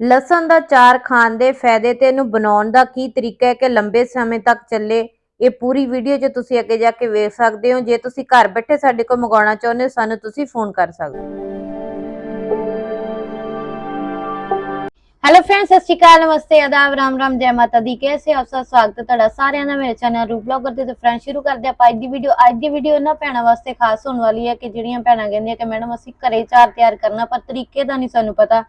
ਲਸਣ ਦਾ ਚਾਰ ਖਾਣ ਦੇ ਫਾਇਦੇ ਤੇ ਇਹਨੂੰ ਬਣਾਉਣ ਦਾ ਕੀ ਤਰੀਕਾ ਹੈ ਕਿ ਲੰਬੇ ਸਮੇਂ ਤੱਕ ਚੱਲੇ? ਇਹ ਪੂਰੀ ਵੀਡੀਓ 'ਚ ਤੁਸੀਂ ਅੱਗੇ ਜਾ ਕੇ ਵੇਖ ਸਕਦੇ ਹੋ। ਜੇ ਤੁਸੀਂ ਘਰ ਬੈਠੇ ਸਾਡੇ ਕੋਲ ਮੰਗਾਉਣਾ ਚਾਹੁੰਦੇ ਹੋ, ਸਾਨੂੰ ਤੁਸੀਂ ਫੋਨ ਕਰ ਸਕਦੇ ਹੋ। ਹੈਲੋ ਫਰੈਂਡਸ ਸਤਿ ਸ਼੍ਰੀ ਅਕਾਲ, ਨਮਸਤੇ, ਆਦਾਬ, ਰਾਮ ਰਾਮ, ਜੈ ਮਾਤਾ ਦੀ। ਕੈਸੇ ਆਪ ਸਭ ਸਵਾਗਤ ਹੈ ਤੁਹਾਡਾ ਸਾਰਿਆਂ ਦਾ ਮੇਰੇ ਚੈਨਲ ਰੂ ਬਲੌਗਰ ਤੇ। ਫਰੈਂਡ ਸ਼ੁਰੂ ਕਰਦੇ ਆਪਾਂ ਅੱਜ ਦੀ ਵੀਡੀਓ ਅੱਜ ਦੀ ਵੀਡੀਓ ਨਾ ਭੈਣਾਂ ਵਾਸਤੇ ਖਾਸ ਹੋਣ ਵਾਲੀ ਹੈ ਕਿ ਜਿਹੜੀਆਂ ਭੈਣਾਂ ਕਹਿੰਦੀਆਂ ਕਿ, ਮੈਡਮ, ਅਸੀਂ ਘਰੇ ਚਾਰ ਤਿਆਰ ਕਰਨਾ, ਪਰ ਤਰੀਕੇ ਦਾ ਨਹੀਂ ਸਾਨੂੰ ਪਤਾ।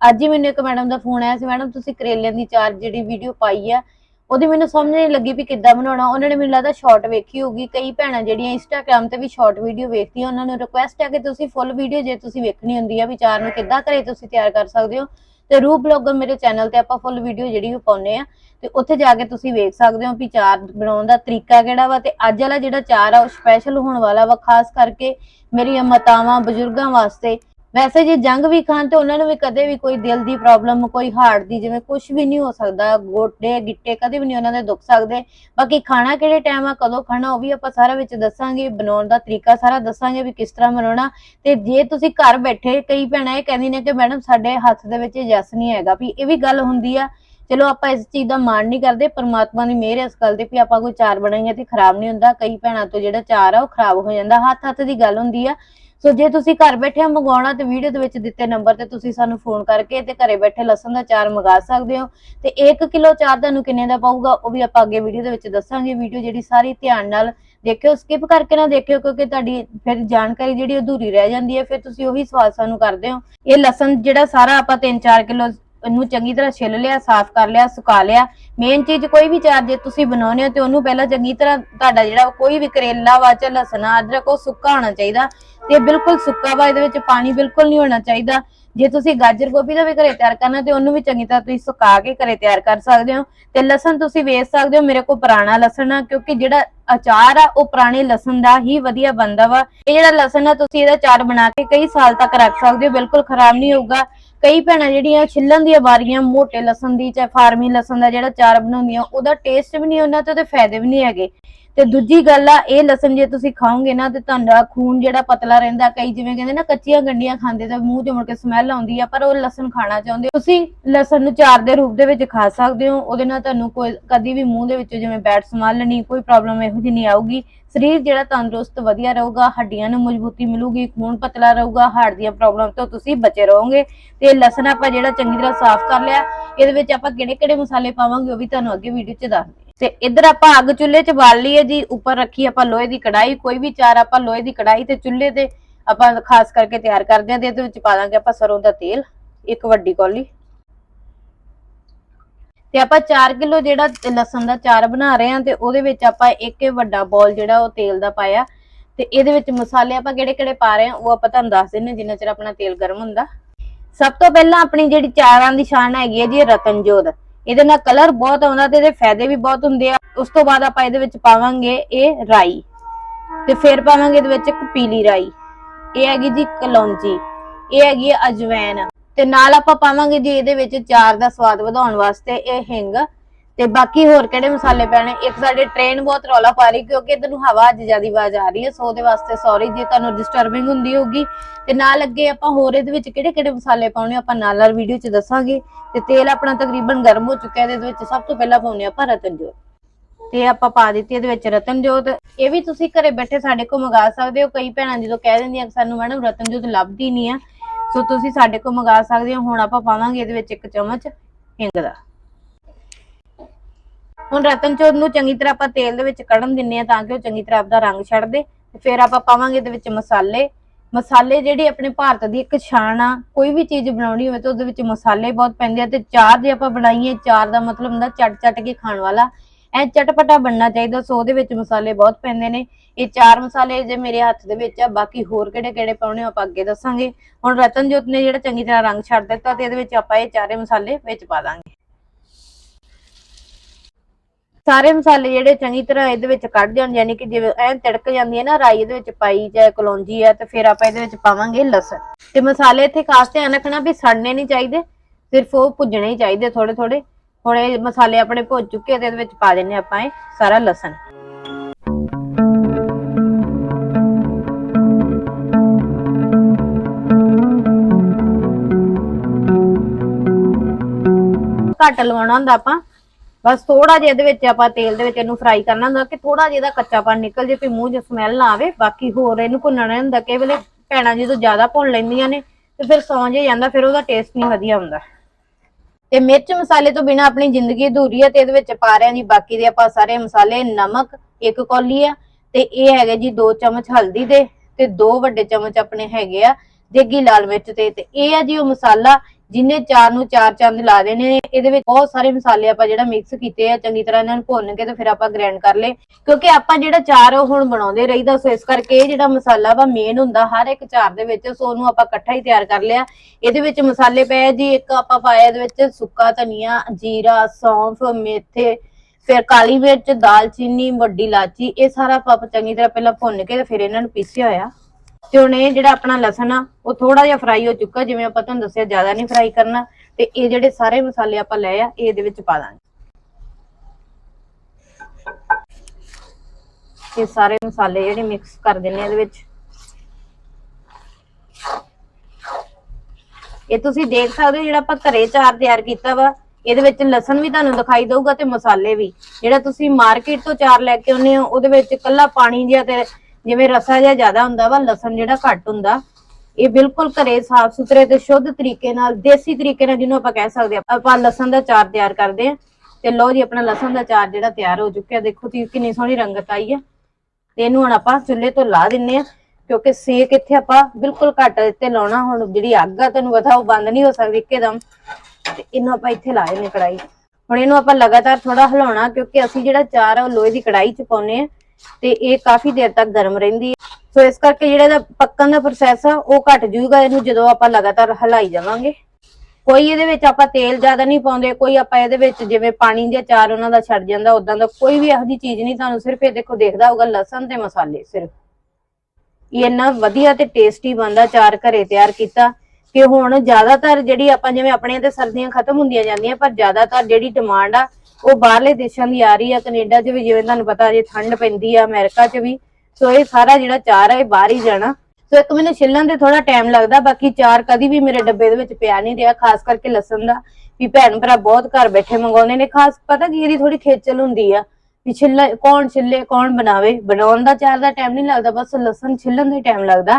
ਅੱਜ ਹੀ ਮੈਨੂੰ ਇੱਕ ਮੈਡਮ ਦਾ ਫੋਨ ਆਇਆ ਸੀ, ਮੈਡਮ, ਤੁਸੀਂ ਕਰੇਲਿਆਂ ਦੀ ਚਾਰ ਜਿਹੜੀ ਵੀਡੀਓ ਪਾਈ ਆ, ਉਹਦੀ ਮੈਨੂੰ ਸਮਝ ਨਹੀਂ ਲੱਗੀ ਵੀ ਕਿੱਦਾਂ ਬਣਾਉਣਾ। ਉਹਨਾਂ ਨੇ ਮੈਨੂੰ ਲੱਗਦਾ ਸ਼ਾਰਟ ਵੇਖੀ ਹੋਊਗੀ। ਕਈ ਭੈਣਾਂ ਜਿਹੜੀਆਂ ਇੰਸਟਾਗ੍ਰam ਤੇ ਵੀ ਸ਼ਾਰਟ ਵੀਡੀਓ ਵੇਖਦੀਆਂ, ਉਹਨਾਂ ਨੂੰ ਰਿਕੁਐਸਟ ਹੈ ਕਿ ਤੁਸੀਂ ਫੁੱਲ ਵੀਡੀਓ ਜੇ ਤੁਸੀਂ ਵੇਖਣੀ ਹੁੰਦੀ ਆ ਵੀ ਚਾਰ ਨੂੰ ਕਿੱਦਾਂ ਘਰੇ ਤੁਸੀਂ ਤਿਆਰ ਕਰ ਸਕਦੇ ਹੋ। ਤੇ ਰੂ ਬਲੌਗਰ ਮੇਰੇ ਚੈਨਲ ਤੇ ਆਪਾਂ ਫੁੱਲ ਵੀਡੀਓ ਜਿਹੜੀ ਉਹ ਪਾਉਨੇ ਆ, ਤੇ ਉੱਥੇ ਜਾ ਕੇ ਤੁਸੀਂ ਵੇਖ ਸਕਦੇ ਹੋ ਵੀ ਚਾਰ ਬਣਾਉਣ ਦਾ ਤਰੀਕਾ ਕਿਹੜਾ ਵਾ। ਤੇ ਅੱਜ ਵਾਲਾ ਜਿਹੜਾ ਚਾਰ ਆ, ਉਹ ਸਪੈਸ਼ਲ ਹੋਣ ਵਾਲਾ ਵਾ, ਖਾਸ ਕਰਕੇ ਮੇਰੀਆਂ ਮਾਤਾਵਾਂ ਬਜ਼ੁਰਗਾਂ ਵਾਸਤੇ। ਵੈਸੇ ਜੇ ਜੰਗ ਵੀ ਖਾਣ ਤੇ ਉਹਨਾਂ ਨੂੰ ਵੀ ਕਦੇ ਵੀ ਕੋਈ ਦਿਲ ਦੀ ਪ੍ਰੋਬਲਮ ਕੋਈ ਹਾਰਟ ਦੀ ਜਿਵੇਂ ਕੁਝ ਵੀ ਨਹੀਂ ਹੋ ਸਕਦਾ, ਗੋਡੇ, ਗਿੱਟੇ ਕਦੇ ਵੀ ਨਹੀਂ ਉਹਨਾਂ ਦੇ ਦੁਖ ਸਕਦੇ। ਬਾਕੀ ਖਾਣਾ ਕਿਹੜੇ ਟਾਈਮ ਆ, ਕਦੋਂ ਖਾਣਾ, ਉਹ ਵੀ ਆਪਾਂ ਸਾਰਾ ਵਿੱਚ ਦੱਸਾਂਗੇ, ਬਣਾਉਣ ਦਾ ਤਰੀਕਾ ਸਾਰਾ ਦੱਸਾਂਗੇ ਵੀ ਕਿਸ ਤਰ੍ਹਾਂ ਬਣਾਉਣਾ। ਤੇ ਜੇ ਤੁਸੀਂ ਘਰ ਬੈਠੇ ਕਈ ਭੈਣਾਂ ਇਹ ਕਹਿੰਦੀ ਨੇ ਕਿ ਮੈਡਮ ਸਾਡੇ ਹੱਥ ਦੇ ਵਿੱਚ ਜਸ ਨਹੀਂ ਹੈਗਾ, ਵੀ ਇਹ ਵੀ ਗੱਲ ਹੁੰਦੀ ਆ, ਚਲੋ ਆਪਾਂ ਇਸ ਚੀਜ਼ ਦਾ ਮਾਣ ਨਹੀਂ ਕਰਦੇ, ਪਰਮਾਤਮਾ ਦੀ ਮਿਹਰ ਹੈ ਇਸ ਗੱਲ ਤੇ ਵੀ ਆਪਾਂ ਕੋਈ ਚਾਰ ਬਣਾਈਏ ਤੇ ਖਰਾਬ ਨਹੀਂ ਹੁੰਦਾ, ਕਈ ਭੈਣਾਂ ਤੋਂ ਜਿਹੜਾ ਚਾਰ ਆ ਉਹ ਖਰਾਬ ਹੋ ਜਾਂਦਾ ਹੱਥ ਹੱਥ ਦੀ ਗੱਲ ਹੁੰਦੀ ਆ। ਸੋ ਜੇ ਤੁਸੀਂ ਘਰ ਬੈਠੇ ਮੰਗਵਾਉਣਾ ਤੇ ਵੀਡੀਓ ਦੇ ਵਿੱਚ ਦਿੱਤੇ ਨੰਬਰ ਤੇ ਤੁਸੀਂ ਸਾਨੂੰ ਫੋਨ ਕਰਕੇ ਤੇ ਘਰੇ ਬੈਠੇ ਲਸਣ ਦਾ ਚਾਰ ਮੰਗਾ ਸਕਦੇ ਹੋ। ਤੇ 1 ਕਿਲੋ ਚਾਰ ਤੁਹਾਨੂੰ ਕਿੰਨੇ ਦਾ ਪਾਊਗਾ, ਉਹ ਵੀ ਆਪਾਂ ਅੱਗੇ ਵੀਡੀਓ ਦੇ ਵਿੱਚ ਦੱਸਾਂਗੇ। ਵੀਡੀਓ ਜਿਹੜੀ ਸਾਰੀ ਧਿਆਨ ਨਾਲ ਦੇਖਿਓ ਸਕਿਪ ਕਰਕੇ ਨਾ ਦੇਖਿਓ, ਕਿਉਂਕਿ ਤੁਹਾਡੀ ਫਿਰ ਜਾਣਕਾਰੀ ਜਿਹੜੀ ਅਧੂਰੀ ਰਹਿ ਜਾਂਦੀ ਹੈ, ਫਿਰ ਤੁਸੀਂ ਉਹੀ ਸਵਾਲ ਸਾਨੂੰ ਕਰਦੇ ਹੋ। ਇਹ ਲਸਣ ਜਿਹੜਾ ਸਾਰਾ ਆਪਾਂ 3-4 ਕਿਲੋ ਇਹਨੂੰ ਚੰਗੀ ਤਰ੍ਹਾਂ ਛਿੱਲ ਲਿਆ, ਸਾਫ਼ ਕਰ ਲਿਆ, ਸੁਕਾ ਲਿਆ। ਮੇਨ ਚੀਜ਼ ਕੋਈ ਵੀ ਚਾਰ ਜੇ ਤੁਸੀਂ ਬਣਾਉਨੇ ਹੋ ਤੇ ਉਹਨੂੰ ਪਹਿਲਾਂ ਚੰਗੀ ਤਰ੍ਹਾਂ ਤੁਹਾਡਾ ਜਿਹੜਾ ਕੋਈ ਵੀ ਕਰੇਲਾ ਵਾ ਚ ਲਸਣਾ, ਅਦਰਕ, ਉਹ ਸੁੱਕਾ ਹੋਣਾ ਚਾਹੀਦਾ। ਤੇ ਬਿਲਕੁਲ ਸੁੱਕਾ ਵਾ, ਇਹਦੇ ਵਿੱਚ ਪਾਣੀ ਬਿਲਕੁਲ ਨਹੀਂ ਹੋਣਾ ਚਾਹੀਦਾ। ਜੇ ਤੁਸੀਂ ਗਾਜਰ ਗੋਭੀ ਦਾ ਵੀ ਘਰੇ ਤਿਆਰ ਕਰਨਾ ਤੇ ਉਹਨੂੰ ਵੀ ਚੰਗੀ ਤਰ੍ਹਾਂ ਤੁਸੀਂ ਸੁਕਾ ਕੇ ਘਰੇ ਤਿਆਰ ਕਰ ਸਕਦੇ ਹੋ। ਤੇ ਲਸਣ ਤੁਸੀਂ ਵੇਚ ਸਕਦੇ ਹੋ, ਮੇਰੇ ਕੋਲ ਪੁਰਾਣਾ ਲਸਣ ਆ, ਕਿਉਂਕਿ ਜਿਹੜਾ ਅਚਾਰ ਆ, ਉਹ ਪੁਰਾਣੇ ਲਸਣ ਦਾ ਹੀ ਵਧੀਆ ਬਣਦਾ ਵਾ। ਇਹ ਜਿਹੜਾ ਲਸਣ ਆ, ਤੁਸੀਂ ਇਹਦਾ ਚਾਰ ਬਣਾ ਕੇ ਕਈ ਸਾਲ ਤੱਕ ਰੱਖ ਸਕਦੇ ਹੋ, ਬਿਲਕੁਲ ਖਰਾਬ ਨਹੀਂ ਹੋਊਗਾ। ਕਈ ਭੈਣਾਂ ਜਿਹੜੀਆਂ ਛਿੱਲਣ ਦੀਆਂ ਵਾਰੀਆਂ, ਮੋਟੇ ਲਸਣ ਦੀ, ਚਾਹੇ ਫਾਰਮੀ ਲਸਣ ਦਾ ਜਿਹੜਾ ਚਾਰ ਬਣਾਉਂਦੀਆਂ, ਉਹਦਾ ਟੇਸਟ ਵੀ ਨਹੀਂ ਉਹਨਾਂ ਤੇ ਉਹਦੇ ਫਾਇਦੇ ਵੀ ਨਹੀਂ ਹੈਗੇ। ਤੇ ਦੂਜੀ ਗੱਲ ਆ, ਇਹ ਲਸਣ ਜੇ ਤੁਸੀਂ ਖਾਓਗੇ ਨਾ ਤੇ ਤੁਹਾਡਾ ਖੂਨ ਜਿਹੜਾ ਪਤਲਾ ਰਹਿੰਦਾ, ਕਈ ਜਿਵੇਂ ਕਹਿੰਦੇ ਨਾ ਕੱਚੀਆਂ ਗੰਡੀਆਂ ਖਾਂਦੇ ਤਾਂ ਮੂੰਹ 'ਚ ਮੁੜ ਕੇ ਸਮੈਲ ਆਉਂਦੀ ਆ, ਪਰ ਉਹ ਲਸਣ ਖਾਣਾ ਚਾਹੁੰਦੇ ਹੋ। ਤੁਸੀਂ ਲਸਣ ਨੂੰ ਚਾਰ ਦੇ ਰੂਪ ਦੇ ਵਿੱਚ ਖਾ ਸਕਦੇ ਹੋ, ਉਹਦੇ ਨਾਲ ਤੁਹਾਨੂੰ ਕੋਈ ਕਦੀ ਵੀ ਮੂੰਹ ਦੇ ਵਿੱਚੋਂ ਜਿਵੇਂ ਬੈਡ ਸਮੈਲ ਨਹੀਂ, ਕੋਈ ਪ੍ਰੋਬਲਮ ਇਹੋ ਜਿਹੀ ਨਹੀਂ ਆਊਗੀ। ਸਰੀਰ ਜਿਹੜਾ ਤੰਦਰੁਸਤ ਵਧੀਆ ਰਹੂਗਾ, ਹੱਡੀਆਂ ਨੂੰ ਮਜ਼ਬੂਤੀ ਮਿਲੂਗੀ, ਖੂਨ ਪਤਲਾ ਰਹੂਗਾ, ਹਾਰਟ ਦੀਆਂ ਪ੍ਰੋਬਲਮ ਤੋਂ ਤੁਸੀਂ ਬਚੇ ਰਹੋਗੇ। ਤੇ ਲਸਣ ਆਪਾਂ ਜਿਹੜਾ ਚੰਗੀ ਤਰ੍ਹਾਂ ਸਾਫ਼ ਕਰ ਲਿਆ, ਇਹਦੇ ਵਿੱਚ ਆਪਾਂ ਕਿਹੜੇ ਕਿਹੜੇ ਮਸਾਲੇ ਪਾਵਾਂਗੇ ਉਹ ਵੀ ਤੁਹਾਨੂੰ ਅੱਗੇ ਵੀਡੀਓ 'ਚ ਦੱਸਦੇ ਤੇ ਇੱਧਰ ਆਪਾਂ ਅੱਗ ਚੁੱਲ੍ਹੇ 'ਚ ਬਾਲ ਲਈਏ ਜੀ, ਉੱਪਰ ਰੱਖੀ ਆਪਾਂ ਲੋਹੇ ਦੀ ਕੜਾਈ ਕੋਈ ਵੀ ਚਾਰ ਆਪਾਂ ਲੋਹੇ ਦੀ ਕੜਾਈ ਤੇ ਚੁੱਲ੍ਹੇ ਤੇ ਆਪਾਂ ਖਾਸ ਕਰਕੇ ਤਿਆਰ ਕਰਦੇ ਹਾਂ ਤੇ ਇਹਦੇ ਵਿੱਚ ਪਾ ਦਾਂਗੇ ਆਪਾਂ ਸਰੋਂ ਦਾ ਤੇਲ, ਇੱਕ ਵੱਡੀ ਕੌਲੀ। ਤੇ ਆਪਾਂ 4 ਕਿਲੋ ਜਿਹੜਾ ਲਸਣ ਦਾ ਚਾਰ ਬਣਾ ਰਹੇ ਹਾਂ ਤੇ ਉਹਦੇ ਵਿੱਚ ਆਪਾਂ ਇੱਕ ਵੱਡਾ ਬੋਲ ਜਿਹੜਾ ਉਹ ਤੇਲ ਦਾ ਪਾਇਆ। ਤੇ ਇਹਦੇ ਵਿੱਚ ਮਸਾਲੇ ਆਪਾਂ ਕਿਹੜੇ ਕਿਹੜੇ ਪਾ ਰਹੇ ਹਾਂ, ਉਹ ਆਪਾਂ ਤੁਹਾਨੂੰ ਦੱਸ ਦਿੰਨੇ ਜਿੰਨਾ ਚਿਰ ਆਪਣਾ ਤੇਲ ਗਰਮ ਹੁੰਦਾ। ਸਭ ਤੋਂ ਪਹਿਲਾਂ ਆਪਣੀ ਜਿਹੜੀ ਚਾਰਾਂ ਦੀ ਸ਼ਾਨ ਹੈਗੀ ਹੈ ਜੀ, ਰਤਨਜੋਤ। ਇਹਦੇ ਨਾਲ ਕਲਰ ਬਹੁਤ ਆਉਂਦਾ ਤੇ ਇਹਦੇ ਫਾਇਦੇ ਵੀ ਬਹੁਤ ਹੁੰਦੇ ਆ। ਉਸ ਤੋਂ ਬਾਅਦ ਆਪਾਂ ਇਹਦੇ ਵਿੱਚ ਪਾਵਾਂਗੇ ਇਹ ਰਾਈ। ਤੇ ਫਿਰ ਪਾਵਾਂਗੇ ਇਹਦੇ ਵਿੱਚ ਇੱਕ ਪੀਲੀ ਰਾਈ। ਇਹ ਹੈਗੀ ਜੀ ਕਲੌਂਜੀ। ਇਹ ਹੈਗੀ ਹੈ ਅਜਵੈਨ। ਤੇ ਨਾਲ ਆਪਾਂ ਪਾਵਾਂਗੇ ਜੀ ਇਹਦੇ ਵਿੱਚ ਚਾਰ ਦਾ ਸਵਾਦ ਵਧਾਉਣ ਵਾਸਤੇ ਇਹ ਹਿੰਗ। ਤੇ ਬਾਕੀ ਹੋਰ ਕਿਹੜੇ ਮਸਾਲੇ ਪੈਣੇ? ਇੱਕ ਸਾਡੇ ਟ੍ਰੇਨ ਬਹੁਤ ਰੌਲਾ ਪਾ ਰਹੀ ਕਿਉਂਕਿ ਇਧਰ ਨੂੰ ਹਵਾ ਅੱਜ ਜ਼ਿਆਦੀ ਆਵਾਜ਼ ਆ ਰਹੀ ਹੈ, ਸੋ ਉਹਦੇ ਵਾਸਤੇ ਸੌਰੀ ਜੇ ਤੁਹਾਨੂੰ ਡਿਸਟਰਬਿੰਗ ਹੁੰਦੀ ਹੋਊਗੀ। ਤੇ ਨਾਲ ਅੱਗੇ ਆਪਾਂ ਹੋਰ ਇਹਦੇ ਵਿੱਚ ਕਿਹੜੇ ਕਿਹੜੇ ਮਸਾਲੇ ਪਾਉਣੇ ਆਪਾਂ ਨਾਲ ਨਾਲ ਵੀਡੀਓ 'ਚ ਦੱਸਾਂਗੇ। ਤੇ ਤੇਲ ਆਪਣਾ ਤਕਰੀਬਨ ਗਰਮ ਹੋ ਚੁੱਕਿਆ, ਇਹਦੇ ਵਿੱਚ ਸਭ ਤੋਂ ਪਹਿਲਾਂ ਪਾਉਣੇ ਆਪਾਂ ਰਤਨ ਜੋਤ ਤੇ ਆਪਾਂ ਪਾ ਦਿੱਤੀ ਇਹਦੇ ਵਿੱਚ ਰਤਨ ਜੋਤ ਇਹ ਵੀ ਤੁਸੀਂ ਘਰੇ ਬੈਠੇ ਸਾਡੇ ਕੋਲ ਮੰਗਾ ਸਕਦੇ ਹੋ। ਕਈ ਭੈਣਾਂ ਜਦੋਂ ਕਹਿ ਦਿੰਦੀਆਂ ਸਾਨੂੰ, ਮੈਡਮ ਰਤਨ ਜੋਤ ਲੱਭਦੀ ਨਹੀਂ ਆ। ਸੋ ਤੁਸੀਂ ਸਾਡੇ ਕੋਲ ਮੰਗਾ ਸਕਦੇ ਹੋ। ਹੁਣ ਆਪਾਂ ਪਾਵਾਂਗੇ ਇਹਦੇ ਵਿੱਚ ਇੱਕ ਚਮਚ ਹਿੰਗ ਦਾ। ਹੁਣ ਰਤਨ ਰਤਨਚੋਦ ਨੂੰ ਚੰਗੀ ਤਰ੍ਹਾਂ ਆਪਾਂ ਤੇਲ ਦੇ ਵਿੱਚ ਕੜਨ ਦਿੰਨੇ ਆ ਤਾਂ ਕਿ ਉਹ ਚੰਗੀ ਤਰ੍ਹਾਂ ਆਪਦਾ ਰੰਗ ਛੱਡ ਦੇ ਤੇ ਫਿਰ ਆਪਾਂ ਪਾਵਾਂਗੇ ਇਹਦੇ ਵਿੱਚ ਮਸਾਲੇ। ਮਸਾਲੇ ਜਿਹੜੀ ਆਪਣੇ ਭਾਰਤ ਦੀ ਇੱਕ ਸ਼ਾਨ ਆ, ਕੋਈ ਵੀ ਚੀਜ਼ ਬਣਾਉਣੀ ਹੋਵੇ ਤਾਂ ਉਹਦੇ ਵਿੱਚ ਮਸਾਲੇ ਬਹੁਤ ਪੈਂਦੇ ਆ ਤੇ ਚਾਰ ਜੇ ਆਪਾਂ ਬਣਾਈਏ, ਚਾਰ ਦਾ ਮਤਲਬ ਹੁੰਦਾ ਚੱਟ ਚੱਟ ਕੇ ਖਾਣ ਵਾਲਾ। ਐ ਚਟਪਟਾ ਬਣਨਾ ਚਾਹੀਦਾ, ਸੋ ਉਹਦੇ ਵਿੱਚ ਮਸਾਲੇ ਬਹੁਤ ਪੈਂਦੇ ਨੇ। ਇਹ ਚਾਰ ਮਸਾਲੇ ਜੇ ਮੇਰੇ ਹੱਥ ਦੇ ਵਿੱਚ ਆ, ਬਾਕੀ ਹੋਰ ਕਿਹੜੇ ਕਿਹੜੇ ਪਾਉਣੇ ਆ ਆਪਾਂ ਅੱਗੇ ਦੱਸਾਂਗੇ। ਹੁਣ ਰਤਨਜੋਤ ਨੇ ਜਿਹੜਾ ਚੰਗੀ ਤਰ੍ਹਾਂ ਰੰਗ ਛੱਡ ਦਿੱਤਾ ਤੇ ਇਹਦੇ ਵਿੱਚ ਆਪਾਂ ਇਹ ਚਾਰੇ ਮਸਾਲੇ ਵਿੱਚ ਪਾ ਦਾਂਗੇ। ਸਾਰੇ ਮਸਾਲੇ ਜਿਹੜੇ ਚੰਗੀ ਤਰ੍ਹਾਂ ਇਹਦੇ ਵਿੱਚ ਕੱਢ ਜਾਣ ਯਾਨੀ ਕਿ ਜਿਵੇਂ ਐਨ ਤੜਕ ਜਾਂਦੀ ਹੈ ਨਾ, ਰਾਈ ਇਹਦੇ ਵਿੱਚ ਪਾਈ ਜਾਂ ਕਲੌਂਜੀ ਆ ਤੇ ਫਿਰ ਆਪਾਂ ਇਹਦੇ ਵਿੱਚ ਪਾਵਾਂਗੇ ਲਸਣ। ਤੇ ਮਸਾਲੇ ਇੱਥੇ ਖਾਸ ਧਿਆਨ ਰੱਖਣਾ ਵੀ ਸੜਨੇ ਨਹੀਂ ਚਾਹੀਦੇ, ਸਿਰਫ ਉਹ ਭੁੱਜਣੇ ਹੀ ਚਾਹੀਦੇ ਥੋੜੇ ਥੋੜੇ ਹੁਣ ਇਹ ਮਸਾਲੇ ਆਪਣੇ ਭੁੱਜ ਚੁੱਕੇ ਤੇ ਇਹਦੇ ਵਿੱਚ ਪਾ ਦਿੰਨੇ ਆਪਾਂ ਇਹ ਸਾਰਾ ਲਸਣ। ਘੱਟ ਲਵਾਉਣਾ ਹੁੰਦਾ ਆਪਾਂ। ਬਸ ਥੋੜਾ ਜਿਹਾ ਇਹਦੇ ਵਿੱਚ ਆਪਾਂ ਤੇਲ ਦੇ ਵਿੱਚ ਇਹਨੂੰ ਫਰਾਈ ਕਰਨਾ ਹੁੰਦਾ ਕਿ ਥੋੜਾ ਜਿਹਾ ਇਹਦਾ ਕੱਚਾਪਨ ਨਿਕਲ ਜੇ ਤੇ ਮੂੰਹ 'ਚ ਸਮੈਲ ਨਾ ਆਵੇ। ਬਾਕੀ ਹੋਰ ਇਹਨੂੰ ਭੁੰਨਣਾ ਨਹੀਂ ਹੁੰਦਾ ਕਿ ਵੇਲੇ ਭੈਣਾਂ ਜਦੋਂ ਜ਼ਿਆਦਾ ਭੁੰਨ ਲੈਂਦੀਆਂ ਨੇ, ਤੇ ਫਿਰ ਸੌਂ ਜੇ ਜਾਂਦਾ, ਫਿਰ ਉਹਦਾ ਟੇਸਟ ਨਹੀਂ ਵਧੀਆ ਹੁੰਦਾ। ਤੇ ਮਿਰਚ ਮਸਾਲੇ ਤੋਂ ਬਿਨਾ ਆਪਣੀ ਜ਼ਿੰਦਗੀ ਅਧੂਰੀ ਹੈ ਤੇ ਇਹਦੇ ਵਿੱਚ ਪਾ ਰਹੇ ਹਾਂ ਜੀ, ਬਾਕੀ ਦੇ ਆਪਾਂ ਸਾਰੇ ਮਸਾਲੇ, ਨਮਕ ਇੱਕ ਕੌਲੀ ਆ, ਤੇ ਇਹ ਹੈਗੇ ਜੀ 2 ਚਮਚ ਹਲਦੀ ਦੇ, ਤੇ 2 ਵੱਡੇ ਚਮਚ ਆਪਣੇ ਹੈਗੇ ਆ ਦੇਗੀ ਲਾਲ ਮਿਰਚ ਤੇ ਤੇ ਇਹ ਆ ਜੀ ਉਹ ਮਸਾਲਾ ਜਿਹਨੇ ਚਾਰ ਨੂੰ ਚਾਰ ਚੰਦ ਲਾ ਦੇਣੇ ਨੇ, ਇਹਦੇ ਵਿੱਚ ਬਹੁਤ ਸਾਰੇ ਮਸਾਲੇ ਆਪਾਂ ਜਿਹੜਾ ਮਿਕਸ ਕੀਤੇ ਆ, ਚੰਗੀ ਤਰ੍ਹਾਂ ਇਹਨਾਂ ਨੂੰ ਭੁੰਨ ਕੇ ਤੇ ਫਿਰ ਆਪਾਂ ਗ੍ਰਾਈਂਡ ਕਰ ਲਏ। ਕਿਉਂਕਿ ਆਪਾਂ ਜਿਹੜਾ ਚਾਰ ਉਹ ਹੁਣ ਬਣਾਉਂਦੇ ਰਹੀਦਾ, ਸੋ ਇਸ ਕਰਕੇ ਇਹ ਜਿਹੜਾ ਮਸਾਲਾ ਵਾ ਮੇਨ ਹੁੰਦਾ, ਹਰ ਇੱਕ ਚਾਰ ਦੇ ਵਿੱਚ, ਸੋ ਉਹਨੂੰ ਆਪਾਂ ਇਕੱਠਾ ਹੀ ਤਿਆਰ ਕਰ ਲਿਆ। ਇਹਦੇ ਵਿੱਚ ਮਸਾਲੇ ਪਏ ਜੀ, ਇੱਕ ਆਪਾਂ ਪਾਇਆ ਇਹਦੇ ਵਿੱਚ ਸੁੱਕਾ ਧਨੀਆ, ਜੀਰਾ, ਸੌਂਫ, ਮੇਥੇ, ਫਿਰ ਕਾਲੀ ਮਿਰਚ, ਦਾਲਚੀਨੀ, ਵੱਡੀ ਇਲਾਚੀ, ਇਹ ਸਾਰਾ ਆਪਾਂ ਚੰਗੀ ਤਰ੍ਹਾਂ ਪਹਿਲਾਂ ਭੁੰਨ ਕੇ ਤੇ ਫਿਰ ਇਹਨਾਂ ਨੂੰ ਪੀਸਿਆ ਹੋਇਆ। ਤੇ ਹੁਣ ਇਹ ਜਿਹੜਾ ਆਪਣਾ ਲਸਣ ਆ, ਉਹ ਥੋੜਾ ਜਿਹਾ ਫਰਾਈ ਹੋ ਚੁੱਕਾ, ਜਿਵੇਂ ਆਪਾਂ ਤੁਹਾਨੂੰ ਦੱਸਿਆ, ਜ਼ਿਆਦਾ ਨਹੀਂ ਫਰਾਈ ਕਰਨਾ। ਤੇ ਇਹ ਜਿਹੜੇ ਸਾਰੇ ਮਸਾਲੇ ਆਪਾਂ ਲਏ ਆ ਇਹ ਇਹਦੇ ਵਿੱਚ ਪਾ ਦਾਂਗੇ। ਇਹ ਸਾਰੇ ਮਸਾਲੇ ਜਿਹੜੇ ਮਿਕਸ ਕਰ ਦਿੰਨੇ ਆ ਇਹਦੇ ਵਿੱਚ। ਇਹ ਤੁਸੀਂ ਦੇਖ ਸਕਦੇ ਹੋ, ਜਿਹੜਾ ਆਪਾਂ ਘਰੇ ਚਾਰ ਤਿਆਰ ਕੀਤਾ ਵਾ, ਇਹਦੇ ਵਿੱਚ ਲਸਣ ਵੀ ਤੁਹਾਨੂੰ ਦਿਖਾਈ ਦਊਗਾ ਤੇ ਮਸਾਲੇ ਵੀ। ਜਿਹੜਾ ਤੁਸੀਂ ਮਾਰਕੀਟ ਤੋਂ ਚਾਰ ਲੈ ਕੇ ਆਉਂਦੇ ਹੋ, ਉਹਦੇ ਵਿੱਚ ਕੱਲਾ ਪਾਣੀ ਜਿਹਾ ਤੇ ਜਿਵੇਂ ਰਸਾ ਜਿਹਾ ਜ਼ਿਆਦਾ ਹੁੰਦਾ ਵਾ, ਲਸਣ ਜਿਹੜਾ ਘੱਟ ਹੁੰਦਾ, ਇਹ ਬਿਲਕੁਲ ਘਰੇ ਸਾਫ਼ ਸੁਥਰੇ ਤੇ ਸ਼ੁੱਧ ਤਰੀਕੇ ਨਾਲ, ਦੇਸੀ ਤਰੀਕੇ ਨਾਲ ਜਿਹਨੂੰ ਆਪਾਂ ਕਹਿ ਸਕਦੇ ਆ ਆਪਾਂ ਲਸਣ ਦਾ ਚਾਰ ਤਿਆਰ ਕਰਦੇ ਆ ਤੇ ਲਓ ਜੀ, ਆਪਣਾ ਲਸਣ ਦਾ ਚਾਰ ਜਿਹੜਾ ਤਿਆਰ ਹੋ ਚੁੱਕਿਆ। ਦੇਖੋ ਤੁਸੀਂ ਕਿੰਨੀ ਸੋਹਣੀ ਰੰਗਤ ਆਈ ਆ। ਤੇ ਇਹਨੂੰ ਹੁਣ ਆਪਾਂ ਚੁੱਲ੍ਹੇ ਤੋਂ ਲਾ ਦਿੰਨੇ ਆ ਕਿਉਂਕਿ ਸੇਕ ਇੱਥੇ ਆਪਾਂ ਬਿਲਕੁਲ ਘੱਟ ਤੇ ਲਾਉਣਾ। ਹੁਣ ਜਿਹੜੀ ਅੱਗ ਆ, ਤੁਹਾਨੂੰ ਪਤਾ ਉਹ ਬੰਦ ਨਹੀਂ ਹੋ ਸਕਦੀ ਇੱਕਦਮ। ਤੇ ਇਹਨੂੰ ਆਪਾਂ ਇੱਥੇ ਲਾ ਦਿੰਨੇ ਕੜਾਈ ਹੁਣ ਇਹਨੂੰ ਆਪਾਂ ਲਗਾਤਾਰ ਥੋੜਾ ਹਿਲਾਉਣਾ, ਕਿਉਂਕਿ ਅਸੀਂ ਜਿਹੜਾ ਚਾਰ ਆ, ਉਹ ਲੋਹੇ ਦੀ ਕੜਾਈ ਚ ਪਾਉਨੇ ਆ ਤੇ ਇਹ ਕਾਫੀ ਦੇਰ ਤੱਕ ਗਰਮ ਰਹਿੰਦੀ ਹੈ। ਸੋ ਇਸ ਕਰਕੇ ਜਿਹੜਾ ਇਹਦਾ ਪੱਕਣ ਦਾ ਪ੍ਰੋਸੈਸ ਆ, ਉਹ ਘਟ ਜਾਊਗਾ। ਇਹਨੂੰ ਜਦੋਂ ਆਪਾਂ ਲਗਾਤਾਰ ਹਿਲਾਈ ਜਾਵਾਂਗੇ। ਕੋਈ ਇਹਦੇ ਵਿੱਚ ਆਪਾਂ ਤੇਲ ਜ਼ਿਆਦਾ ਨਹੀਂ ਪਾਉਂਦੇ। ਕੋਈ ਆਪਾਂ ਇਹਦੇ ਵਿੱਚ ਜਿਵੇਂ ਪਾਣੀ ਦੇ ਚਾਰ ਉਹਨਾਂ ਦਾ ਛੱਡ ਜਾਂਦਾ ਉਦਾਂ ਦਾ ਕੋਈ ਵੀ ਇਹੋ ਜਿਹੀ ਚੀਜ਼ ਨਹੀਂ ਤੁਹਾਨੂੰ ਸਿਰਫ ਇਹ ਦੇਖੋ ਦੇਖਦਾ ਹੋਊਗਾ, ਲਸਣ ਤੇ ਮਸਾਲੇ ਸਿਰਫ। ਇਹ ਇੰਨਾ ਵਧੀਆ ਤੇ ਟੇਸਟੀ ਬਣਦਾ ਚਾਰ ਘਰੇ ਤਿਆਰ ਕੀਤਾ ਕਿ ਹੁਣ ਜ਼ਿਆਦਾਤਰ ਜਿਹੜੀ ਆਪਾਂ ਜਿਵੇਂ ਆਪਣੇ ਤੇ ਸਰਦੀਆਂ ਖਤਮ ਹੁੰਦੀਆਂ ਜਾਂਦੀਆਂ, ਪਰ ਜ਼ਿਆਦਾਤਰ ਜਿਹੜੀ ਡਿਮਾਂਡ ਆ ਉਹ ਬਾਹਰਲੇ ਦੇਸ਼ਾਂ ਦੀ ਆ ਰਹੀ ਆ, ਕੈਨੇਡਾ 'ਚ ਵੀ ਜਿਵੇਂ ਤੁਹਾਨੂੰ ਪਤਾ ਜੇ ਠੰਡ ਪੈਂਦੀ ਆ, ਅਮਰੀਕਾ 'ਚ ਵੀ। ਸੋ ਇਹ ਸਾਰਾ ਜਿਹੜਾ ਚਾਰ ਆ, ਇਹ ਬਾਹਰ ਹੀ ਜਾਣਾ। ਸੋ ਇੱਕ ਮੈਨੂੰ ਛਿੱਲਣ ਤੇ ਥੋੜਾ ਟਾਈਮ ਲੱਗਦਾ, ਬਾਕੀ ਚਾਰ ਕਦੀ ਵੀ ਮੇਰੇ ਡੱਬੇ ਦੇ ਵਿੱਚ ਪਿਆ ਨਹੀਂ ਰਿਹਾ, ਖਾਸ ਕਰਕੇ ਲਸਣ ਦਾ। ਵੀ ਭੈਣ ਭਰਾ ਬਹੁਤ ਘਰ ਬੈਠੇ ਮੰਗਾਉਂਦੇ ਨੇ, ਖਾਸ ਪਤਾ ਕੀ ਇਹਦੀ ਥੋੜੀ ਖੇਚਲ ਹੁੰਦੀ ਆ। ਵੀ ਛਿੱਲਾ, ਕੌਣ ਛਿੱਲੇ, ਕੌਣ ਬਣਾਵੇ? ਬਣਾਉਣ ਦਾ ਚਾਰ ਦਾ ਟਾਈਮ ਨਹੀਂ ਲੱਗਦਾ, ਬਸ ਲਸਣ ਛਿੱਲਣ ਦਾ ਟਾਈਮ ਲੱਗਦਾ।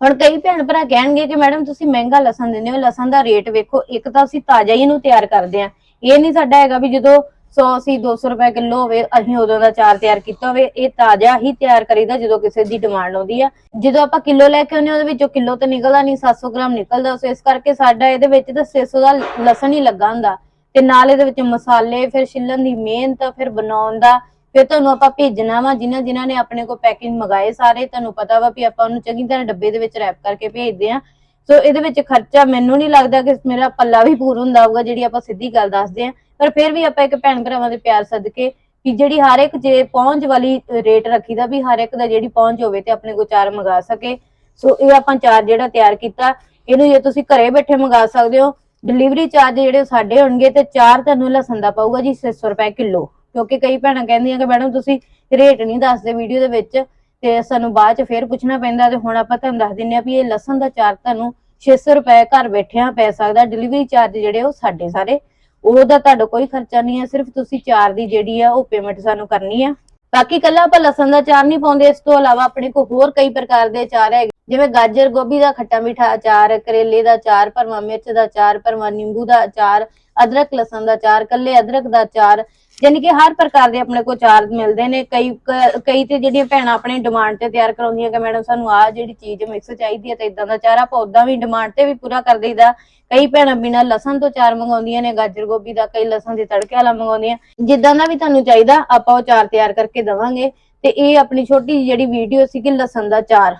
ਹੁਣ ਕਈ ਭੈਣ ਭਰਾ ਕਹਿਣਗੇ ਕਿ ਮੈਡਮ ਤੁਸੀਂ ਮਹਿੰਗਾ ਲਸਣ ਦਿੰਦੇ ਹੋ, ਲਸਣ ਦਾ ਰੇਟ ਵੇਖੋ, ਇੱਕ ਤਾਂ ਅਸੀਂ ਤਾਜ਼ਾ ਹੀ ਇਹਨੂੰ ਤਿਆਰ ਕਰਦੇ ਆ ਇਹ ਨਹੀਂ ਸਾਡਾ ਹੈਗਾ ਵੀ ਜਦੋਂ 100 ਸੀ 200 ਰੁਪਏ ਕਿਲੋ ਹੋਵੇ ਅਸੀਂ ਉਦੋਂ ਦਾ ਚਾਰ ਤਿਆਰ ਕੀਤਾ ਹੋਵੇ ਇਹ ਤਾਜ਼ਾ ਹੀ ਤਿਆਰ ਕਰੀਦਾ ਜਦੋਂ ਕਿਸੇ ਦੀ ਡਿਮਾਂਡ ਆਉਂਦੀ ਆ। ਜਦੋਂ ਆਪਾਂ ਕਿਲੋ ਲੈ ਕੇ ਆਉਂਦੇ ਹਾਂ, ਉਹਦੇ ਵਿੱਚੋਂ ਕਿਲੋ ਤਾਂ ਨਿਕਲਦਾ ਨਹੀਂ 700 ਗ੍ਰਾਮ ਨਿਕਲਦਾ ਸੋ ਇਸ ਕਰਕੇ ਸਾਡਾ ਇਹਦੇ ਵਿੱਚ ਤਾਂ 600 ਦਾ ਲਸਣ ਹੀ ਲੱਗਾ ਹੁੰਦਾ। ਤੇ ਨਾਲ ਇਹਦੇ ਵਿੱਚ ਮਸਾਲੇ ਫਿਰ ਛਿੱਲਣ ਦੀ ਮਿਹਨਤ ਫਿਰ ਬਣਾਉਣ ਦਾ ਫਿਰ ਤੁਹਾਨੂੰ ਆਪਾਂ ਭੇਜਣਾ ਵਾ ਜਿਨ੍ਹਾਂ ਜਿਨ੍ਹਾਂ ਨੇ ਆਪਣੇ ਕੋਲ ਪੈਕਿੰਗ ਮੰਗਾਏ ਸਾਰੇ ਤੁਹਾਨੂੰ ਪਤਾ ਵਾ ਵੀ ਆਪਾਂ ਉਹਨੂੰ ਚੰਗੀ ਤਰ੍ਹਾਂ ਡੱਬੇ ਦੇ ਵਿੱਚ ਰੈਪ ਕਰਕੇ ਭੇਜਦੇ ਆ ਸੋ ਇਹਦੇ ਵਿੱਚ ਖਰਚਾ ਮੈਨੂੰ ਨਹੀਂ ਲੱਗਦਾ ਕਿ ਮੇਰਾ ਪੱਲਾ ਵੀ ਪੂਰ ਹੁੰਦਾ ਹੋਊਗਾ, ਜਿਹੜੀ ਆਪਾਂ ਸਿੱਧੀ ਗੱਲ ਦੱਸਦੇ ਆ ਪਰ ਫਿਰ ਵੀ ਆਪਾਂ ਇੱਕ ਭੈਣ ਭਰਾਵਾਂ ਦੇ ਪਿਆਰ ਸਦਕੇ ਕਿ ਜਿਹੜੀ ਹਰ ਇੱਕ ਜੇ ਪਹੁੰਚ ਵਾਲੀ ਰੇਟ ਰੱਖੀਦਾ ਵੀ ਹਰ ਇੱਕ ਦਾ ਜਿਹੜੀ ਪਹੁੰਚ ਹੋਵੇ ਤੇ ਆਪਣੇ ਕੋਲ ਚਾਰ ਮੰਗਾ ਸਕੇ। ਸੋ ਇਹ ਆਪਾਂ ਚਾਰ ਜਿਹੜਾ ਤਿਆਰ ਕੀਤਾ, ਇਹਨੂੰ ਜੇ ਤੁਸੀਂ ਘਰੇ ਬੈਠੇ ਮੰਗਾ ਸਕਦੇ ਹੋ ਡਿਲੀਵਰੀ ਚਾਰਜ ਜਿਹੜੇ ਸਾਡੇ ਹੋਣਗੇ ਤੇ ਚਾਰ ਤੁਹਾਨੂੰ ਲਸਣ ਦਾ ਪਾਊਗਾ ਜੀ 600 ਰੁਪਏ ਕਿਲੋ। ਕਿਉਂਕਿ ਕਈ ਭੈਣਾਂ ਕਹਿੰਦੀਆਂ ਕਿ ਮੈਡਮ ਤੁਸੀਂ ਰੇਟ ਨਹੀਂ ਦੱਸਦੇ ਵੀਡੀਓ ਦੇ ਵਿੱਚ। ਤੇ ਸਾਨੂੰ ਬਾਅਦ ਚ ਫੇਰ ਪੁੱਛਣਾ ਪੈਂਦਾ ਤੇ ਹੁਣ ਆਪਾਂ ਤੁਹਾਨੂੰ ਦੱਸ ਦਿੰਨੇ ਆ ਵੀ ਇਹ ਲਸਣ ਦਾ ਚਾਰ ਤੁਹਾਨੂੰ 600 ਰੁਪਏ ਘਰ ਬੈਠਿਆਂ ਪੈ ਸਕਦਾ ਡਿਲੀਵਰੀ ਚਾਰਜ ਜਿਹੜੇ ਉਹ ਸਾਡੇ ਸਾਰੇ। ਉਹਦਾ ਤੁਹਾਡਾ ਕੋਈ ਖਰਚਾ ਨਹੀਂ ਹੈ ਸਿਰਫ ਤੁਸੀਂ ਚਾਰ ਦੀ ਜਿਹੜੀ ਆ ਉਹ ਪੇਮੈਂਟ ਸਾਨੂੰ ਕਰਨੀ ਆ। ਬਾਕੀ ਕੱਲਾ ਆਪਾਂ ਲਸਣ ਦਾ ਚਾਰ ਨਹੀਂ ਪਾਉਂਦੇ, ਇਸ ਤੋਂ ਇਲਾਵਾ ਆਪਣੇ ਕੋਲ ਹੋਰ ਕਈ ਪ੍ਰਕਾਰ ਦੇ ਚਾਰ ਹੈਗੇ। ਜਿਵੇਂ ਗਾਜਰ, ਗੋਭੀ ਦਾ ਖੱਟਾ ਮਿੱਠਾ ਅਚਾਰ, ਕਰੇਲੇ ਦਾ ਅਚਾਰ, ਭਰਵਾਂ ਮਿਰਚ ਦਾ ਅਚਾਰ, ਭਰਵਾਂ ਨਿੰਬੂ ਦਾ ਅਚਾਰ, ਅਦਰਕ, ਲਸਣ ਦਾ ਅਚਾਰ, ਕੱਲੇ ਅਦਰਕ ਦਾ ਅਚਾਰ ਯਾਨੀ ਕਿ ਹਰ ਪ੍ਰਕਾਰ ਦੇ ਆਪਣੇ ਕੋਲ ਚਾਰ ਮਿਲਦੇ ਨੇ, ਕਈ ਕ- ਕਈ ਤੇ ਜਿਹੜੀਆਂ ਭੈਣਾਂ ਆਪਣੇ ਡਿਮਾਂਡ ਤੇ ਤਿਆਰ ਕਰਾਉਂਦੀਆਂ ਕਿ ਮੈਡਮ ਸਾਨੂੰ ਆਹ ਜਿਹੜੀ ਚੀਜ਼ ਮਿਕਸ ਚਾਹੀਦੀ ਹੈ ਤੇ ਇਦਾਂ ਦਾ ਚਾਰ, ਆਪਾਂ ਉਦਾਂ ਵੀ ਡਿਮਾਂਡ ਤੇ ਵੀ ਪੂਰਾ ਕਰ ਦਈਦਾ। ਕਈ ਭੈਣਾਂ ਬਿਨਾਂ ਲਸਣ ਤੋਂ ਚਾਰ ਮੰਗਾਉਂਦੀਆਂ ਨੇ, ਗਾਜਰ ਗੋਭੀ ਦਾ, ਕਈ ਲਸਣ ਦੇ ਤੜਕੇ ਵਾਲਾ ਮੰਗਾਉਂਦੀਆਂ। ਜਿੱਦਾਂ ਦਾ ਵੀ ਤੁਹਾਨੂੰ ਚਾਹੀਦਾ, ਆਪਾਂ ਉਹ ਚਾਰ ਤਿਆਰ ਕਰਕੇ ਦਵਾਂਗੇ। ਤੇ ਇਹ ਆਪਣੀ ਛੋਟੀ ਜਿਹੀ ਜਿਹੜੀ ਵੀਡੀਓ ਸੀ ਕਿ ਲਸਣ ਦਾ ਚਾਰ।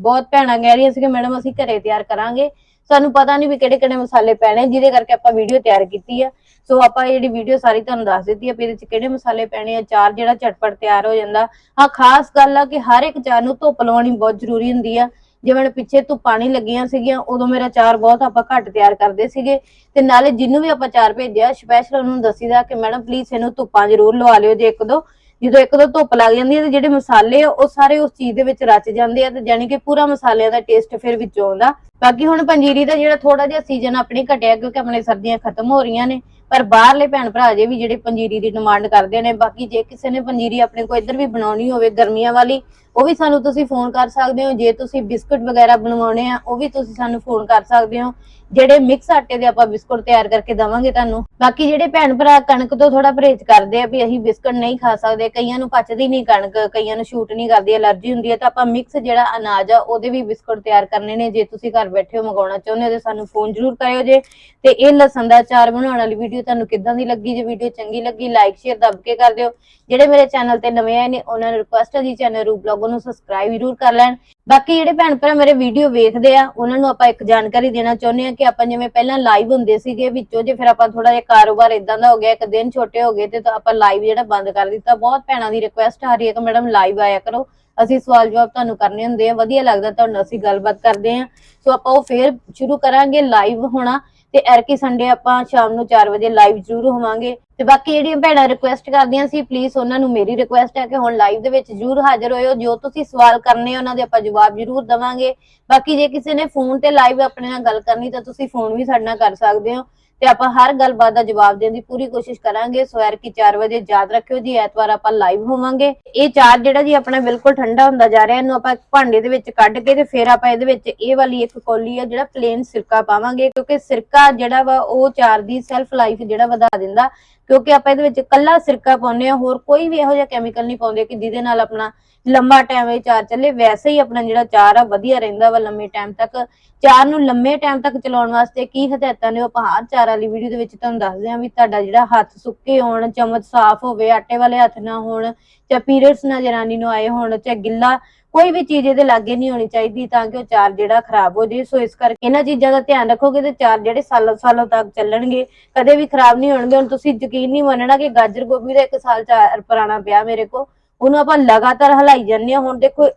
ਬਹੁਤ ਭੈਣਾਂ ਕਹਿ ਰਹੀਆਂ ਸੀ ਕਿ ਮੈਡਮ ਅਸੀਂ ਘਰੇ ਤਿਆਰ ਕਰਾਂਗੇ। ਸਾਨੂੰ ਪਤਾ ਨਹੀਂ ਵੀ ਕਿਹੜੇ ਕਿਹੜੇ ਮਸਾਲੇ ਪੈਣੇ, ਜਿਹਦੇ ਕਰਕੇ ਆਪਾਂ ਵੀਡੀਓ ਤਿਆਰ ਕੀਤੀ ਆ। ਸੋ ਆਪਾਂ ਜਿਹੜੀ ਵੀਡੀਓ ਸਾਰੀ ਤੁਹਾਨੂੰ ਦੱਸ ਦਿੱਤੀ ਆ ਵੀ ਇਹਦੇ ਚ ਕਿਹੜੇ ਮਸਾਲੇ ਪੈਣੇ ਆ ਚਾਰ ਜਿਹੜਾ ਝਟਪਟ ਤਿਆਰ ਹੋ ਜਾਂਦਾ। ਹਾਂ, ਖਾਸ ਗੱਲ ਆ ਕਿ ਹਰ ਇੱਕ ਚਾਰ ਨੂੰ ਧੁੱਪ ਲਵਾਉਣੀ ਬਹੁਤ ਜ਼ਰੂਰੀ ਹੁੰਦੀ ਆ। ਜਿਵੇਂ ਪਿੱਛੇ ਧੁੱਪਾਂ ਨਹੀਂ ਲੱਗੀਆਂ ਸੀਗੀਆਂ, ਉਦੋਂ ਮੇਰਾ ਚਾਰ ਬਹੁਤ ਆਪਾਂ ਘੱਟ ਤਿਆਰ ਕਰਦੇ ਸੀਗੇ। ਤੇ ਨਾਲੇ ਜਿੰਨੂੰ ਵੀ ਆਪਾਂ ਚਾਰ ਭੇਜਿਆ ਸਪੈਸ਼ਲ ਉਹਨੂੰ ਦੱਸੀਦਾ ਕਿ, ਮੈਡਮ ਪਲੀਜ਼ ਇਹਨੂੰ ਧੁੱਪਾਂ ਜ਼ਰੂਰ ਲਵਾ ਲਿਓ ਜੇ ਇੱਕ ਦੋ। ਜਦੋਂ ਇੱਕ ਦੋ ਧੁੱਪ ਲੱਗ ਜਾਂਦੀ ਹੈ ਤੇ ਜਿਹੜੇ ਮਸਾਲੇ ਆ, ਉਹ ਸਾਰੇ ਉਸ ਚੀਜ਼ ਦੇ ਵਿੱਚ ਰਚ ਜਾਂਦੇ ਆ ਤੇ ਜਾਨੀ ਕਿ ਪੂਰਾ ਮਸਾਲਿਆਂ ਦਾ ਟੇਸਟ ਫਿਰ ਵਿੱਚੋਂ ਆਉਂਦਾ। ਬਾਕੀ ਹੁਣ ਪੰਜੀਰੀ ਦਾ ਜਿਹੜਾ ਥੋੜਾ ਜਿਹਾ ਸੀਜ਼ਨ ਆਪਣੇ ਘਟਿਆ, ਕਿਉਂਕਿ ਆਪਣੇ ਸਰਦੀਆਂ ਖਤਮ ਹੋ ਰਹੀਆਂ ਨੇ, ਪਰ ਬਾਹਰਲੇ ਭੈਣ ਭਰਾ ਜੇ ਵੀ ਜਿਹੜੇ ਪੰਜੀਰੀ ਦੀ ਡਿਮਾਂਡ ਕਰਦੇ ਨੇ, ਬਾਕੀ ਜੇ ਕਿਸੇ ਨੇ ਪੰਜੀਰੀ ਆਪਣੇ ਕੋਲ ਇੱਧਰ ਵੀ ਬਣਾਉਣੀ ਹੋਵੇ ਗਰਮੀਆਂ ਵਾਲੀ, ਉਹ ਵੀ ਸਾਨੂੰ ਤੁਸੀਂ ਫੋਨ ਕਰ ਸਕਦੇ ਹੋ। ਜੇ ਤੁਸੀਂ ਬਿਸਕੁਟ ਵਗੈਰਾ ਬਣਵਾਉਣੇ ਆ, ਉਹ ਵੀ ਤੁਸੀਂ ਸਾਨੂੰ ਫੋਨ ਕਰ ਸਕਦੇ ਹੋ। ਜਿਹੜੇ ਮਿਕਸ ਆਟੇ ਦੇ ਆਪਾਂ ਬਿਸਕੁਟ ਤਿਆਰ ਕਰਕੇ ਦਵਾਂਗੇ ਤੁਹਾਨੂੰ। ਬਾਕੀ ਜਿਹੜੇ ਭੈਣ ਭਰਾ ਕਣਕ ਤੋਂ ਥੋੜਾ ਪਰਹੇਜ਼ ਕਰਦੇ ਆ ਵੀ ਅਸੀਂ ਬਿਸਕੁਟ ਨਹੀਂ ਖਾ ਸਕਦੇ, ਕਈਆਂ ਨੂੰ ਪਚਦੀ ਨਹੀਂ ਕਣਕ, ਕਈਆਂ ਨੂੰ ਸ਼ੂਟ ਨਹੀਂ ਕਰਦੀ ਅਲਰਜੀ ਹੁੰਦੀ ਹੈ, ਤਾਂ ਆਪਾਂ ਮਿਕਸ ਜਿਹੜਾ ਅਨਾਜ ਆ, ਉਹਦੇ ਵੀ ਬਿਸਕੁਟ ਤਿਆਰ ਕਰਨੇ ਨੇ, ਜੇ ਤੁਸੀਂ ਘਰ ਬੈਠੇ ਹੋ ਮੰਗਾਉਣਾ ਚਾਹੁੰਦੇ ਹੋ ਤੇ ਸਾਨੂੰ ਫੋਨ ਜ਼ਰੂਰ ਕਰਿਓ ਜੇ। ਤੇ ਇਹ ਲਸਣ ਦਾ ਅਚਾਰ ਬਣਾਉਣ ਵਾਲੀ ਵੀਡੀਓ ਤੁਹਾਨੂੰ ਕਿੱਦਾਂ ਦੀ ਲੱਗੀ? ਜੇ ਵੀਡੀਓ ਚੰਗੀ ਲੱਗੀ ਲਾਈਕ ਸ਼ੇਅਰ ਦੱਬ ਕੇ ਕਰ ਦਿਓ। ਜਿਹੜੇ ਮੇਰੇ ਚੈਨਲ ਤੇ ਨਵੇਂ ਆਏ ਨੇ, ਉਹਨਾਂ ਨੂੰ ਰਿਕੁਐਸਟ ਹੈ ਜੀ ਚੈਨਲ ਰੂ ਬਲੌਗ ਨੂੰ ਸਬਸਕ੍ਰਾਈਬ ਜ਼ਰੂਰ ਕਰ ਲੈਣ। ਬਾਕੀ ਜਿਹੜੇ ਭੈਣ ਭਰਾ ਮੇਰੇ ਵੀਡੀਓ ਵੇਖਦੇ ਆ, ਉਹਨਾਂ ਨੂੰ ਆਪਾਂ ਇੱਕ ਜਾਣਕਾਰੀ ਦੇਣਾ ਚਾਹੁੰਦੇ ਆ ਕਿ ਆਪਾਂ ਜਿਵੇਂ ਪਹਿਲਾਂ ਲਾਈਵ ਹੁੰਦੇ ਸੀਗੇ, ਵਿੱਚੋਂ ਜੇ ਫਿਰ ਆਪਾਂ ਥੋੜਾ ਜਿਹਾ ਕਾਰੋਬਾਰ ਇਦਾਂ ਦਾ ਹੋ ਗਿਆ, ਇੱਕ ਦਿਨ ਛੋਟੇ ਹੋ ਗਏ ਤੇ ਤਾਂ ਆਪਾਂ ਲਾਈਵ ਜਿਹੜਾ ਬੰਦ ਕਰ ਦਿੱਤਾ। ਬਹੁਤ ਭੈਣਾਂ ਦੀ ਰਿਕੁਐਸਟ ਆ ਰਹੀ ਹੈ ਕਿ ਮੈਡਮ ਲਾਈਵ ਆਇਆ ਕਰੋ। ਅਸੀਂ ਸਵਾਲ ਜਵਾਬ ਤੁਹਾਨੂੰ ਕਰਨੇ ਹੁੰਦੇ ਆ, ਵਧੀਆ ਲੱਗਦਾ ਤੁਹਾਨੂੰ ਅਸੀਂ ਗੱਲਬਾਤ ਕਰਦੇ ਆ। ਸੋ ਆਪਾਂ ਉਹ ਫੇਰ ਸ਼ੁਰੂ ਕਰਾਂਗੇ ਲਾਈਵ ਹੋਣਾ ਤੇ ਐਰਕੀ ਸੰਡੇ ਆਪਾਂ ਸ਼ਾਮ ਨੂੰ 4 ਵਜੇ ਲਾਈਵ ਜ਼ਰੂਰ ਹੋਵਾਂਗੇ। ਤੇ ਬਾਕੀ ਜਿਹੜੀਆਂ ਭੈਣਾਂ ਰਿਕੁਐਸਟ ਕਰਦੀਆਂ ਸੀ ਪਲੀਜ਼ ਉਹਨਾਂ ਨੂੰ ਮੇਰੀ ਰਿਕੁਐਸਟ ਹੈ ਕਿ ਹੁਣ ਲਾਈਵ ਦੇ ਵਿੱਚ ਜ਼ਰੂਰ ਹਾਜ਼ਰ ਹੋਇਓ। ਜੋ ਤੁਸੀਂ ਸਵਾਲ ਕਰਨੇ ਉਹਨਾਂ ਦੇ ਆਪਾਂ ਜਵਾਬ ਜ਼ਰੂਰ ਦਵਾਂਗੇ। ਬਾਕੀ ਜੇ ਕਿਸੇ ਨੇ ਫੋਨ ਤੇ ਲਾਈਵ ਆਪਣੇ ਨਾਲ ਗੱਲ ਕਰਨੀ, ਤਾਂ ਤੁਸੀਂ ਫੋਨ ਵੀ ਸਾਡੇ ਨਾਲ ਕਰ ਸਕਦੇ ਹੋ। ਤੇ ਆਪਾਂ ਹਰ ਗੱਲਬਾਤ ਦਾ ਜਵਾਬ ਦੇਣ ਦੀ ਪੂਰੀ ਕੋਸ਼ਿਸ਼ ਕਰਾਂਗੇ। ਸਵੇਰ ਕੀ 4 ਵਜੇ ਯਾਦ ਰੱਖਿਓ ਜੀ, ਐਤਵਾਰ ਆਪਾਂ ਲਾਈਵ ਹੋਵਾਂਗੇ। ਇਹ ਚਾਰ ਜਿਹੜਾ ਜੀ ਆਪਣਾ ਬਿਲਕੁਲ ਠੰਡਾ ਹੁੰਦਾ ਜਾ ਰਿਹਾ, ਇਹਨੂੰ ਆਪਾਂ ਭਾਂਡੇ ਦੇ ਵਿੱਚ ਕੱਢ ਕੇ ਤੇ ਫਿਰ ਆਪਾਂ ਇਹਦੇ ਵਿੱਚ ਇਹ ਵਾਲੀ ਇੱਕ ਕੌਲੀ ਆ ਜਿਹੜਾ ਪਲੇਨ ਸਿਰਕਾ ਪਾਵਾਂਗੇ, ਕਿਉਂਕਿ ਸਿਰਕਾ ਜਿਹੜਾ ਵਾ ਉਹ ਚਾਰ ਦੀ ਸੈਲਫ ਲਾਈਫ ਜਿਹੜਾ ਵਧਾ ਦਿੰਦਾ। ਕਿਉਂਕਿ ਆਪਾਂ ਇਹਦੇ ਵਿੱਚ ਕੱਲਾ ਸਿਰਕਾ ਪਾਉਂਦੇ ਆ ਹੋਰ ਕੋਈ ਵੀ ਇਹੋ ਜਿਹਾ ਕੈਮੀਕਲ ਨਹੀਂ ਪਾਉਂਦੇ ਕਿ ਜਿਹਦੇ ਨਾਲ ਆਪਣਾ ਲੰਮਾ ਟਾਈਮ ਇਹ ਚਾਰ ਚੱਲੇ। ਵੈਸੇ ਹੀ ਆਪਣਾ ਜਿਹੜਾ ਚਾਰ ਆ, ਵਧੀਆ ਰਹਿੰਦਾ ਵਾ ਲੰਮੇ ਟਾਈਮ ਤੱਕ। ਚਾਰ ਨੂੰ ਲੰਮੇ ਟਾਈਮ ਤੱਕ ਚਲਾਉਣ ਵਾਸਤੇ ਕੀ ਹਦਾਇਤਾਂ ਨੇ, ਉਹ ਆਪਾਂ ਹਰ ਚਾਰ ਵਾਲੀ ਵੀਡੀਓ ਦੇ ਵਿੱਚ ਤੁਹਾਨੂੰ ਦੱਸਦੇ ਹਾਂ ਵੀ ਤੁਹਾਡਾ ਜਿਹੜਾ ਹੱਥ ਸੁੱਕੇ ਹੋਣ, ਚਮਚ ਸਾਫ਼ ਹੋਵੇ, ਆਟੇ ਵਾਲੇ ਹੱਥ ਨਾ ਹੋਣ ਜਾਂ ਪੀਰੀਅਡਸ ਨਾ ਜਨਾਨੀ ਨੂੰ ਆਏ ਹੋਣ ਚਾਹੇ ਗਿੱਲਾ ਕੋਈ ਵੀ ਚੀਜ਼ ਇਹਦੇ ਲਾਗੇ ਨਹੀਂ ਹੋਣੀ ਚਾਹੀਦੀ ਤਾਂ ਕਿ ਉਹ ਚਾਰ ਜਿਹੜਾ ਖਰਾਬ ਹੋ ਜੇ ਸੋ ਇਸ ਕਰਕੇ ਇਹਨਾਂ ਚੀਜ਼ਾਂ ਦਾ ਧਿਆਨ ਰੱਖੋਗੇ ਤੇ ਚਾਰ ਜਿਹੜੇ ਸਾਲਾਂ ਸਾਲਾਂ ਤੱਕ ਚੱਲਣਗੇ, ਕਦੇ ਵੀ ਖਰਾਬ ਨਹੀਂ ਹੋਣਗੇ। ਹੁਣ ਤੁਸੀਂ ਯਕੀਨ ਨਹੀਂ ਮੰਨਣਾ ਕਿ ਗਾਜਰ ਗੋਭੀ ਦਾ ਇੱਕ ਸਾਲ ਚਾਰ ਪੁਰਾਣਾ ਪਿਆ ਮੇਰੇ ਕੋ ਉਹਨੂੰ ਆਪਾਂ ਲਗਾਤਾਰ ਹਲਾਈ ਜਾਂਦੇ ਹਾਂ। ਹੁਣ ਦੇਖੋ,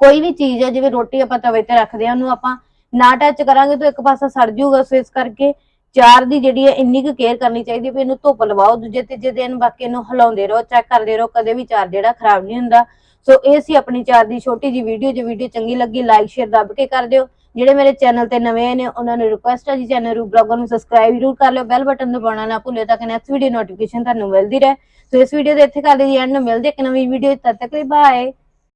ਕੋਈ ਵੀ ਚੀਜ਼ ਹੈ ਜਿਵੇਂ ਰੋਟੀ ਆਪਾਂ ਤਵੇ ਤੇ ਰੱਖਦੇ ਆ ਉਹਨੂੰ ਆਪਾਂ ਨਾ ਟੱਚ ਕਰਾਂਗੇ ਤਾਂ ਇੱਕ ਪਾਸਾ ਸੜ ਜਾਊਗਾ। ਸੋ ਇਸ ਕਰਕੇ ਚਾਰ ਦੀ ਜਿਹੜੀ ਹੈ ਇੰਨੀ ਕੁ ਕੇਅਰ ਕਰਨੀ ਚਾਹੀਦੀ ਵੀ ਇਹਨੂੰ ਧੁੱਪ ਲਵਾਓ, ਦੂਜੇ ਤੀਜੇ ਦਿਨ ਬਾਕੀ ਇਹਨੂੰ ਹਿਲਾਉਂਦੇ ਰਹੋ ਚੈੱਕ ਕਰਦੇ ਰਹੋ, ਕਦੇ ਵੀ ਚਾਰ ਜਿਹੜਾ ਖਰਾਬ ਨਹੀਂ ਹੁੰਦਾ। ਸੋ ਇਹ ਸੀ ਆਪਣੀ ਚਾਰ ਦੀ ਛੋਟੀ ਜੀ ਵੀਡੀਓ ਜੇ ਵੀਡੀਓ ਚੰਗੀ ਲੱਗੀ ਲਾਈਕ ਸ਼ੇਅਰ ਦੱਬ ਕੇ ਕਰ ਦਿਓ। ਜਿਹੜੇ ਮੇਰੇ ਚੈਨਲ ਤੇ ਨਵੇਂ ਨੇ, ਉਹਨਾਂ ਨੂੰ ਰਿਕੁਐਸਟ ਹੈ ਜੀ ਚੈਨਲ ਰੂ ਬਲੌਗਰ ਨੂੰ ਸਬਸਕ੍ਰਾਈਬ ਜ਼ਰੂਰ ਕਰ ਲਿਓ ਬੈਲ ਬਟਨ ਦਬਾਉਣਾ ਨਾ ਭੁੱਲਿਓ ਤਾਂ ਕਿ ਨੈਕਸਟ ਵੀਡੀਓ ਨੋਟੀਫਿਕੇਸ਼ਨ ਤੁਹਾਨੂੰ ਮਿਲਦੀ ਰਹੇ। ਸੋ ਇਸ ਵੀਡੀਓ ਦੇ ਇੱਥੇ ਕਰਦੇ ਲਈ ਐਂਡ ਨੂੰ ਮਿਲਦੇ ਇੱਕ ਨਵੀਂ ਵੀਡੀਓ ਤਦ ਤੱਕ ਲਈ ਬਾਏ